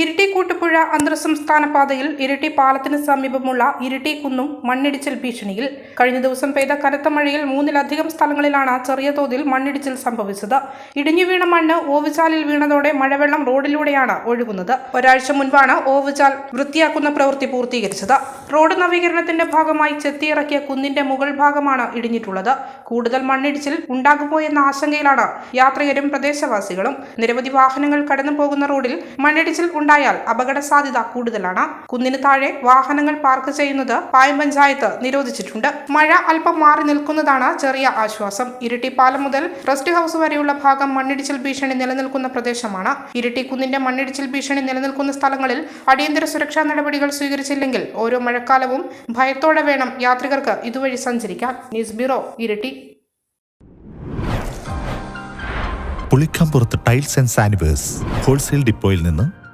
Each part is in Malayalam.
ഇരിട്ടി കൂട്ടുപുഴ അന്തർസംസ്ഥാന പാതയിൽ ഇരിട്ടി പാലത്തിന് സമീപമുള്ള ഇരിട്ടി കുന്നും മണ്ണിടിച്ചിൽ ഭീഷണിയിൽ. കഴിഞ്ഞ ദിവസം പെയ്ത കനത്ത മഴയിൽ മൂന്നിലധികം സ്ഥലങ്ങളിലാണ് ചെറിയ തോതിൽ മണ്ണിടിച്ചിൽ സംഭവിച്ചത്. ഇടിഞ്ഞു വീണ മണ്ണ് ഓവുചാലിൽ വീണതോടെ മഴവെള്ളം റോഡിലൂടെയാണ് ഒഴുകുന്നത്. ഒരാഴ്ച മുൻപാണ് ഓവുചാൽ വൃത്തിയാക്കുന്ന പ്രവൃത്തി പൂർത്തീകരിച്ചത്. റോഡ് നവീകരണത്തിന്റെ ഭാഗമായി ചെത്തിയിറക്കിയ കുന്നിന്റെ മുകൾ ഭാഗമാണ് ഇടിഞ്ഞിട്ടുള്ളത്. കൂടുതൽ മണ്ണിടിച്ചിൽ ഉണ്ടാകുമോ എന്ന ആശങ്കയിലാണ് യാത്രികരും പ്രദേശവാസികളും. നിരവധി വാഹനങ്ങൾ കടന്നു പോകുന്ന റോഡിൽ മണ്ണിടിച്ചിൽ ഉണ്ടായാൽ അപകട സാധ്യത കൂടുതലാണ്. കുന്നിന് താഴെ വാഹനങ്ങൾ പാർക്ക് ചെയ്യുന്നത് പായം പഞ്ചായത്ത് നിരോധിച്ചിട്ടുണ്ട്. മഴ അല്പം മാറി നിൽക്കുന്നതാണ് ചെറിയ ആശ്വാസം. ഇരിട്ടി പാലം മുതൽ റെസ്റ്റ് ഹൗസ് വരെയുള്ള ഭാഗം മണ്ണിടിച്ചിൽ ഭീഷണി നിലനിൽക്കുന്ന പ്രദേശമാണ്. ഇരിട്ടി കുന്നിന്റെ മണ്ണിടിച്ചിൽ ഭീഷണി നിലനിൽക്കുന്ന സ്ഥലങ്ങളിൽ അടിയന്തര സുരക്ഷാ നടപടികൾ സ്വീകരിച്ചില്ലെങ്കിൽ ഓരോ മഴക്കാലവും ഭയത്തോടെ വേണം യാത്രികർക്ക് ഇതുവഴി സഞ്ചരിക്കാൻ. News bureau Iritty. Pulikkampurath tiles and sanitarywares wholesale ഡിപ്പോയിൽ നിന്ന്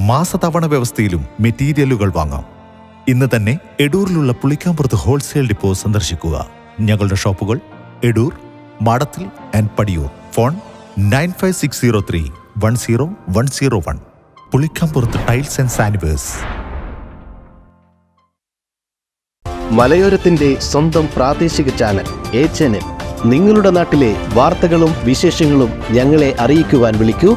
മാസതവണ വ്യവസ്ഥയിലും മെറ്റീരിയലുകൾ വാങ്ങാം. ഇന്ന് തന്നെ എഡൂറിലുള്ള പുളിക്കാമ്പുറത്ത് ഹോൾസെയിൽ ഡിപ്പോ സന്ദർശിക്കുക. ഞങ്ങളുടെ ഷോപ്പുകൾ Edoor Madathil and Padiyoor. Phone nine five six zero three one zero one zero one. Pulikkampurath tiles and sanitarywares മലയോരത്തിന്റെ സ്വന്തം പ്രാദേശിക ചാനൽ എ ചാനൽ. നിങ്ങളുടെ നാട്ടിലെ വാർത്തകളും വിശേഷങ്ങളും ഞങ്ങളെ അറിയിക്കുവാൻ വിളിക്കൂ.